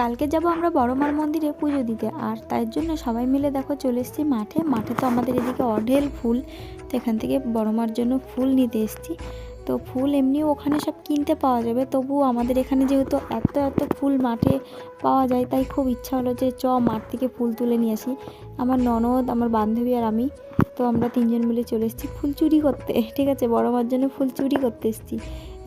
কালকে যাব আমরা বড়মার মন্দিরে পুজো দিতে। আর তার জন্য সবাই মিলে দেখো চলে এসেছি মাঠে। মাঠে তো আমাদের এদিকে অঢেল ফুল, তো এখান থেকে বড়মার জন্য ফুল নিতে এসেছি। তো ফুল এমনিও ওখানে সব কিনতে পাওয়া যাবে। তবুও আমাদের এখানে যেহেতু এত এত ফুল মাঠে পাওয়া যায়, তাই খুব ইচ্ছা হলো যে চ মাঠ থেকে ফুল তুলে নিয়ে আসি। আমার ননদ, আমার বান্ধবী আর আমি, তো আমরা তিনজন মিলে চলে এসেছি ফুল চুরি করতে। ঠিক আছে, বড় মার জন্য ফুল চুরি করতে এসেছি।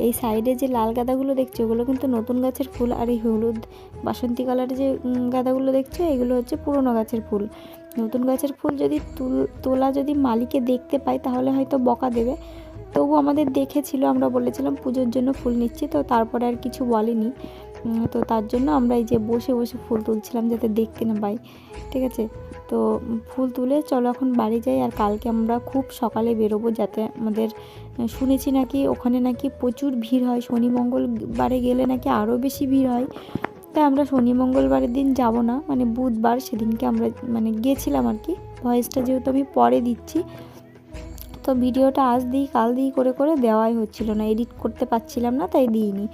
এই সাইডে যে লাল গাঁদাগুলো দেখছ ওগুলো কিন্তু নতুন গাছের ফুল আর এই হলুদ বাসন্তী কালার যে গাঁদাগুলো দেখছ, এগুলো হচ্ছে পুরনো গাছের ফুল। নতুন গাছের ফুল যদি তুল যদি মালিকে দেখতে পাই তাহলে হয়তো বকা দেবে। তবু আমাদের দেখেছিল, আমরা বলেছিলাম পুজোর জন্য ফুল নিচ্ছি, তো তারপরে আর কিছু বলেনি। তো তার জন্য আমরা এই যে বসে বসে ফুল তুলছিলাম যাতে দেখতে না পাই, ঠিক আছে? তো ফুল তুলে চলো এখন বাড়ি যাই আর কালকে আমরা খুব সকালে বেরোবো যাতে আমাদের শুনেছি নাকি ওখানে নাকি প্রচুর ভিড় হয়। শনি মঙ্গলবারে গেলে নাকি আরও বেশি ভিড় হয়। তাই আমরা শনি মঙ্গলবারের দিন যাব না মানে বুধবার সেদিনকে আমরা মানে গেছিলাম আর কি। ভয়েসটা যেহেতু আমি পরে দিচ্ছি তো ভিডিওটা আজ দিই, কাল দিই করে করে দেওয়াই হচ্ছিল না। এডিট করতে পারছিলাম না, তাই দিইনি।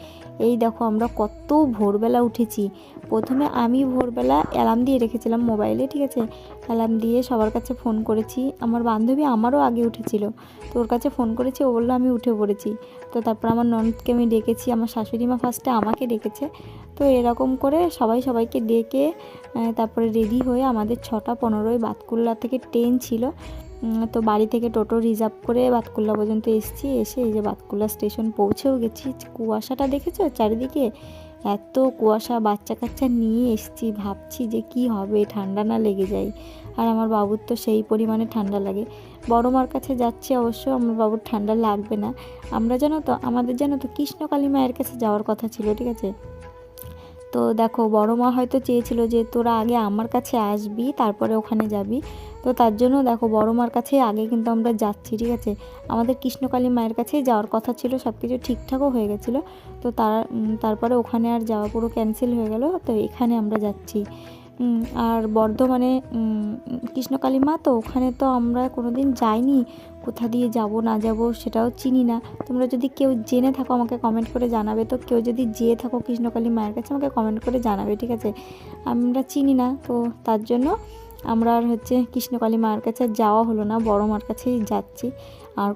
এই দেখো আমরা কত ভোরবেলা উঠেছি। প্রথমে আমি ভোরবেলা অ্যালার্ম দিয়ে রেখেছিলাম মোবাইলে ঠিক আছে? অ্যালার্ম দিয়ে সবার কাছে ফোন করেছি। আমার বান্ধবী আমারও আগে উঠেছিল। তো ওর কাছে ফোন করেছি, ও বলল, আমি উঠে পড়েছি। তো তারপর আমার ননদকে আমি ডেকেছি। আমার শাশুড়ি মা ফার্স্টে আমাকে ডেকেছে। তো এরকম করে সবাই সবাইকে ডেকে তারপরে রেডি হয়ে আমাদের ছটা পনেরোই বাতকুল্লা থেকে ট্রেন ছিল। তো বাড়ি থেকে টোটো রিজার্ভ করে বাতকুল্লা পর্যন্ত এসেছি। এসে এই যে বাতকুল্লা স্টেশন পৌঁছেও গেছি। কুয়াশাটা দেখেছ? চারিদিকে এত কুয়াশা বাচ্চা কাচ্চা নিয়ে এসেছি। ভাবছি যে কি হবে, ঠান্ডা না লেগে যায়। আর আমার বাবুর তো সেই পরিমাণে ঠান্ডা লাগে। বড় মার কাছে যাচ্ছি অবশ্য, আমার বাবুর ঠান্ডা লাগবে না। আমরা জানো তো, আমাদের জানো তো কৃষ্ণকালী মায়ের কাছে যাওয়ার কথা ছিল, ঠিক আছে? তো দেখো, বড় মা হয়তো চেয়েছিল যে তোরা আগে আমার কাছে আসবি, তারপরে ওখানে যাবি। তো তার জন্য দেখো বড় মার কাছে আগে কিন্তু আমরা যাচ্ছি, ঠিক আছে? আমাদের কৃষ্ণকালী মায়ের কাছেই যাওয়ার কথা ছিল সব কিছু ঠিকঠাকও হয়ে গেছিল। তো তার তারপরে ওখানে আর যাওয়া পুরো ক্যান্সেল হয়ে গেল, তো এখানে আমরা যাচ্ছি। আর বর্ধমানে কৃষ্ণকালী মা তো ওখানে তো আমরা কোনো দিন যাইনি, কোথা দিয়ে যাব, না যাব সেটাও চিনি না। তোমরা যদি কেউ জেনে থাকো আমাকে কমেন্ট করে জানাবে, তো কেউ যদি যেয়ে থাকো কৃষ্ণকালী মায়ের কাছে আমাকে কমেন্ট করে জানাবে, ঠিক আছে? আমরা চিনি না, তো তার জন্য আমরা আর হচ্ছে কৃষ্ণকালী মায়ের কাছে যাওয়া হলো না, বড় মার কাছেই যাচ্ছি। আর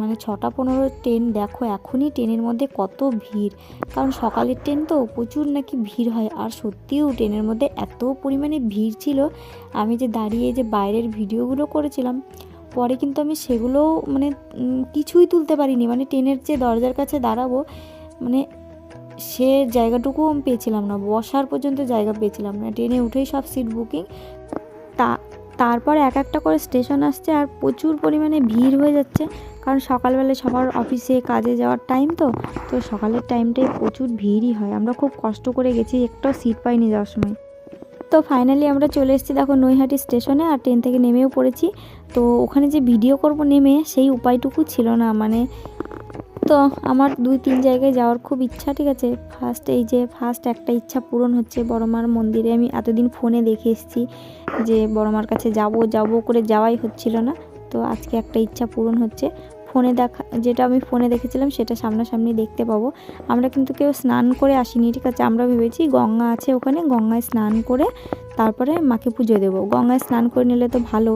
মানে ছটা পনেরো ট্রেন, দেখো এখনই ট্রেনের মধ্যে কত ভিড়। কারণ সকালের ট্রেন তো প্রচুর নাকি ভিড় হয়। আর সত্যিও ট্রেনের মধ্যে এত পরিমাণে ভিড় ছিল, আমি যে দাঁড়িয়ে যে বাইরের ভিডিওগুলো করেছিলাম, পরে কিন্তু আমি সেগুলো মানে কিছুই তুলতে পারিনি। মানে ট্রেনের যে দরজার কাছে দাঁড়াবো মানে সে জায়গাটুকুও আমি পেয়েছিলাম না, বসার পর্যন্ত জায়গা পেয়েছিলাম না। ট্রেনে উঠেই সব সিট বুকিং তা, তারপর এক একটা করে স্টেশন আসছে আর প্রচুর পরিমাণে ভিড় হয়ে যাচ্ছে। কারণ সকালবেলা সবার অফিসে কাজে যাওয়ার টাইম তো তো সকালের টাইমটাই প্রচুর ভিড়ই হয়। আমরা খুব কষ্ট করে গেছি একটাও সিট পাইনি যাওয়ার সময়। তো ফাইনালি আমরা চলে এসেছি দেখো নৈহাটি স্টেশনে আর ট্রেন থেকে নেমেও পড়েছি। তো ওখানে যে ভিডিও করব নেমে সেই উপায়টুকু ছিল না। মানে তো আমার দুই, তিন জায়গায় যাওয়ার খুব ইচ্ছা, ঠিক আছে? ফার্স্ট এই যে ফার্স্ট একটা ইচ্ছা পূরণ হচ্ছে বড়মার মন্দিরে। আমি এতদিন ফোনে দেখে এসেছি যে বড়মার কাছে যাব যাব করে যাওয়াই হচ্ছিল না। তো আজকে একটা ইচ্ছা পূরণ হচ্ছে। ফোনে দেখা, যেটা আমি ফোনে দেখেছিলাম, সেটা সামনাসামনি দেখতে পাবো। আমরা কিন্তু কেউ স্নান করে আসিনি, ঠিক আছে? আমরা ভেবেছি গঙ্গা আছে ওখানে, গঙ্গায় স্নান করে তারপরে মাকে পুজো দেবো। গঙ্গায় স্নান করে নিলে তো ভালো।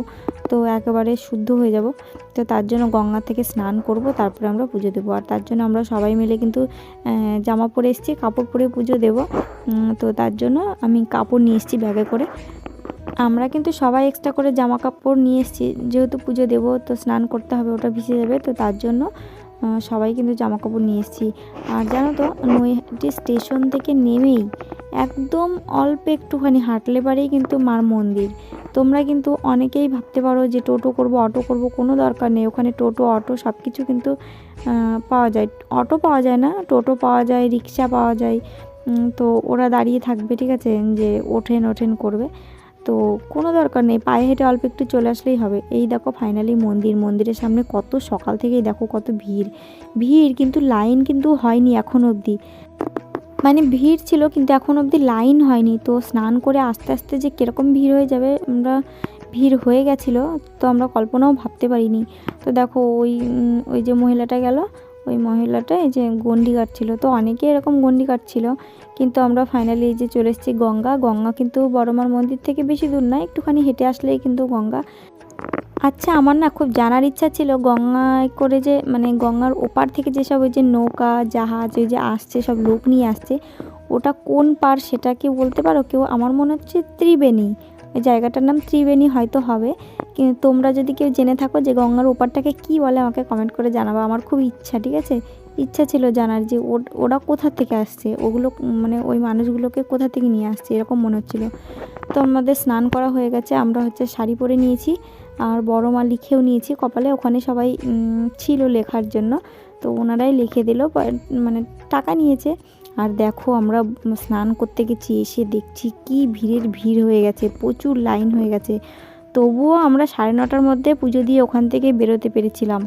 তো একেবারে শুদ্ধ হয়ে যাব। তো তার জন্য গঙ্গা থেকে স্নান করব, তারপরে আমরা পুজো দেবো। আর তার জন্য আমরা সবাই মিলে কিন্তু জামা পরে এসেছি, কাপড় পরে পুজো দেব। তো তার জন্য আমি কাপড় নিয়ে এসেছি ব্যাগে করে। আমরা কিন্তু সবাই এক্সট্রা করে জামা কাপড় নিয়ে এসেছি। যেহেতু পুজো দেবো, তো স্নান করতে হবে, ওটা ভিজে যাবে। তো তার জন্য সবাই কিন্তু জামা কাপড় নিয়ে এসেছি। আর জানো তো নৈহাটি স্টেশন থেকে নেমেই একদম অল্প একটুখানি হাঁটলে পারেই কিন্তু মার মন্দির। তোমরা কিন্তু অনেকেই ভাবতে পারো যে টোটো করব, অটো করব, কোনো দরকার নেই। ওখানে টোটো, অটো সব কিছু কিন্তু পাওয়া যায়। অটো পাওয়া যায় না, টোটো পাওয়া যায়, রিক্সা পাওয়া যায়। তো ওরা দাঁড়িয়ে থাকবে, ঠিক আছে? যে ওঠেন ওঠেন করবে। তো কোনো দরকার নেই, পায়ে হেঁটে অল্প একটু চলে আসলেই হবে। এই দেখো ফাইনালি মন্দির, মন্দিরের সামনে কত সকাল থেকেই দেখো কত ভিড়। ভিড় কিন্তু লাইন কিন্তু হয়নি এখন অবধি। মানে ভিড় ছিল কিন্তু এখন অবধি লাইন হয়নি। তো স্নান করে আস্তে আস্তে যে কীরকম ভিড় হয়ে যাবে, আমরা ভিড় হয়ে গেছিল, তো আমরা কল্পনাও ভাবতে পারিনি। তো দেখো ওই ওই যে মহিলাটা গেল ওই মহিলাটা, এই যে গন্ডি কাটছিল তো অনেকে এরকম গন্ডি কাটছিল কিন্তু আমরা ফাইনালি এই যে চলে এসেছি গঙ্গা। গঙ্গা কিন্তু বড়মার মন্দির থেকে বেশি দূর না, একটুখানি হেঁটে আসলেই কিন্তু গঙ্গা। আচ্ছা আমার না খুব জানার ইচ্ছা ছিল গঙ্গায় করে যে মানে গঙ্গার ওপার থেকে যেসব ওই যে নৌকা, জাহাজ, ওই যে আসছে, সব লোক নিয়ে আসছে, ওটা কোন পার সেটা কেউ বলতে পারো? কেউ আমার মনে হচ্ছে ত্রিবেণী। ওই জায়গাটার নাম ত্রিবেণী হয়তো হবে। তোমরা যদি কেউ জেনে থাকো যে গঙ্গার ওপারটাকে কী বলে, আমাকে কমেন্ট করে জানাব। আমার খুব ইচ্ছা, ঠিক আছে? ইচ্ছা ছিল জানার যে ওরা কোথা থেকে আসছে? ওগুলো মানে ওই মানুষগুলোকে কোথা থেকে নিয়ে আসছে? এরকম মনে হচ্ছিল। তো আমাদের স্নান করা হয়ে গেছে। আমরা হচ্ছে শাড়ি পরে নিয়েছি, আর বড় মা লিখেও নিয়েছি কপালে। ওখানে সবাই ছিল লেখার জন্য। তো ওনারাই লিখে দিল মানে টাকা নিয়েছে। আর দেখো, আমরা স্নান করতে গেছি, এসে দেখছি কি ভিড়ের ভিড় হয়ে গেছে, প্রচুর লাইন হয়ে গেছে। তবুও আমরা সাড়ে নটার মধ্যে পুজো দিয়ে ওখান থেকে বেরোতে পেরেছিলাম।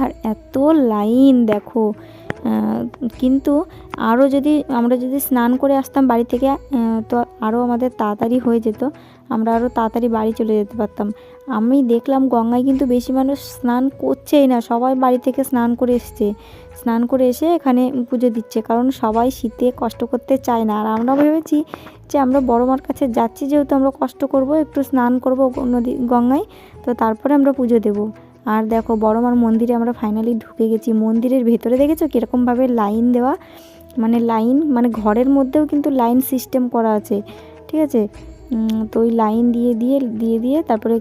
আর এত লাইন, দেখো। কিন্তু আরও যদি আমরা যদি স্নান করে আসতাম বাড়ি থেকে তো আরও আমাদের তাড়াতাড়ি হয়ে যেত। আমরা আরও তাড়াতাড়ি বাড়ি চলে যেতে পারতাম। আমি দেখলাম গঙ্গায় কিন্তু বেশি মানুষ স্নান করছেই না, সবাই বাড়ি থেকে স্নান করে এসছে। স্নান করে এসে এখানে পুজো দিচ্ছে, কারণ সবাই শীতে কষ্ট করতে চায় না। আর আমরা ভেবেছি যে আমরা বড় মার কাছে যাচ্ছি, যেহেতু আমরা কষ্ট করব, একটু স্নান করব নদী গঙ্গায়, তো তারপরে আমরা পুজো দেব। আর দেখো বড় মার মন্দিরে আমরা ফাইনালি ঢুকে গেছি। মন্দিরের ভেতরে দেখেছ কীরকমভাবে লাইন দেওয়া? মানে লাইন মানে ঘরের মধ্যেও কিন্তু লাইন সিস্টেম করা আছে, ঠিক আছে? তো ওই লাইন দিয়ে দিয়ে দিয়ে দিয়ে তারপরে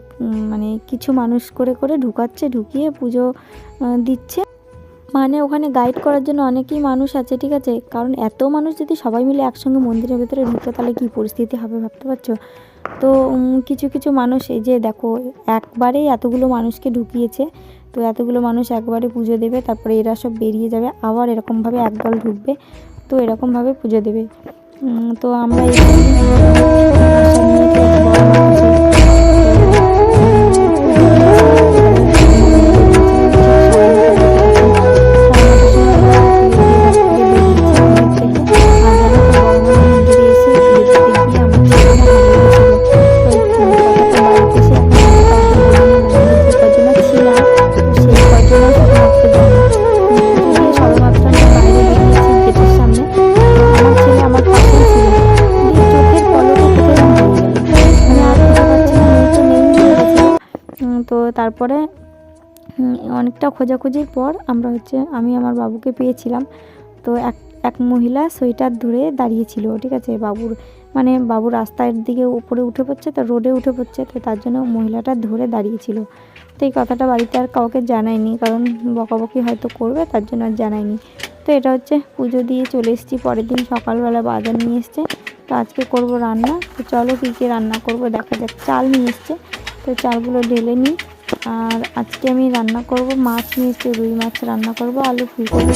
মানে কিছু মানুষ করে করে ঢুকাচ্ছে, ঢুকিয়ে পুজো দিচ্ছে। মানে ওখানে গাইড করার জন্য অনেকেই মানুষ আছে, ঠিক আছে? কারণ এত মানুষ যদি সবাই মিলে একসঙ্গে মন্দিরের ভেতরে ঢুকে তাহলে কী পরিস্থিতি হবে ভাবতে পারছ? তো কিছু কিছু মানুষ এই যে দেখো, একবারেই এতগুলো মানুষকে ঢুকিয়েছে। তো এতগুলো মানুষ একবারে পুজো দেবে, তারপরে এরা সব বেরিয়ে যাবে, আবার এরকমভাবে একদল ঢুকবে, তো এরকমভাবে পুজো দেবে। তো আমরা তারপরে অনেকটা খোঁজাখুঁজির পর আমরা হচ্ছে, আমি আমার বাবুকে পেয়েছিলাম। তো এক এক মহিলা সোয়েটার ধরে দাঁড়িয়েছিল, ঠিক আছে? বাবুর মানে বাবু রাস্তার দিকে উপরে উঠে পড়ছে, তো রোডে উঠে পড়ছে, তো তার জন্য মহিলাটা ধরে দাঁড়িয়েছিল। তো এই কথাটা বাড়িতে আর কাউকে জানায়নি, কারণ বকাবকি হয়তো করবে, তার জন্য আর জানায়নি। তো এটা হচ্ছে পুজো দিয়ে চলে এসেছি, পরের দিন সকালবেলা বাজার নিয়ে এসছে। তো আজকে করব রান্না, তো চলো কী কী রান্না করব, দেখা যাক। চাল নিয়ে এসছে, তো চালগুলো ঢেলে নিই। আর আজকে আমি রান্না করব মাছ নিয়েছি রুই মাছ রান্না করব আলু ফুলকপি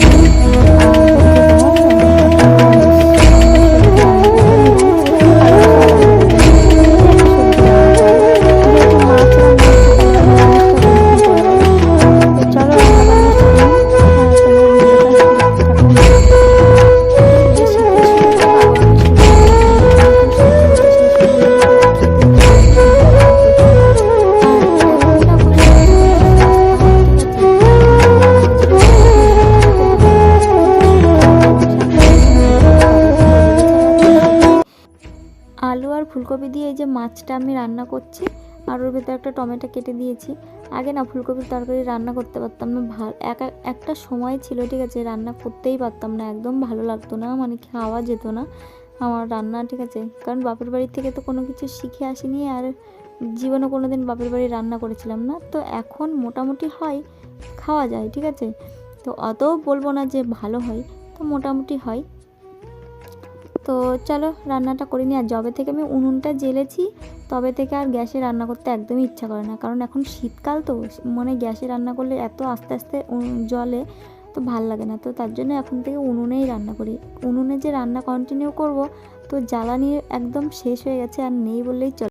ফুলকপি দিয়ে এই যে মাছটা আমি রান্না করছি, আর ওর ভেতরে একটা টমেটো কেটে দিয়েছি। আগে না ফুলকপির তরকারি রান্না করতে পারতাম না ভালো এক এক- একটা সময় ছিল, ঠিক আছে, রান্না করতেই পারতাম না, একদম ভালো লাগতো না মানে খাওয়া যেত না আমার রান্না, ঠিক আছে। কারণ বাপের বাড়ি থেকে তো কোনো কিছু শিখে আসিনি, আর জীবনে কোনো দিন বাপের বাড়ি রান্না করেছিলাম না। তো এখন মোটামুটি হয়, খাওয়া যায়, ঠিক আছে। তো অতও বলব না যে ভালো হয়, তো মোটামুটি হয়। তো চলো রান্নাটা করে আর যবে থেকে আমি উনুনটা জ্বেলেছি তবে থেকে আর গ্যাসে রান্না করতে একদমই ইচ্ছা করে না। কারণ এখন শীতকাল তো মানে গ্যাসে রান্না করলে এত আস্তে আস্তে জলে তো ভালো লাগে না। তো তার জন্য এখন থেকে উনুনেই রান্না করি। উনুনে যে রান্না কন্টিনিউ করব, তো জ্বালানি একদম শেষ হয়ে গেছে আর নেই বললেই চলে।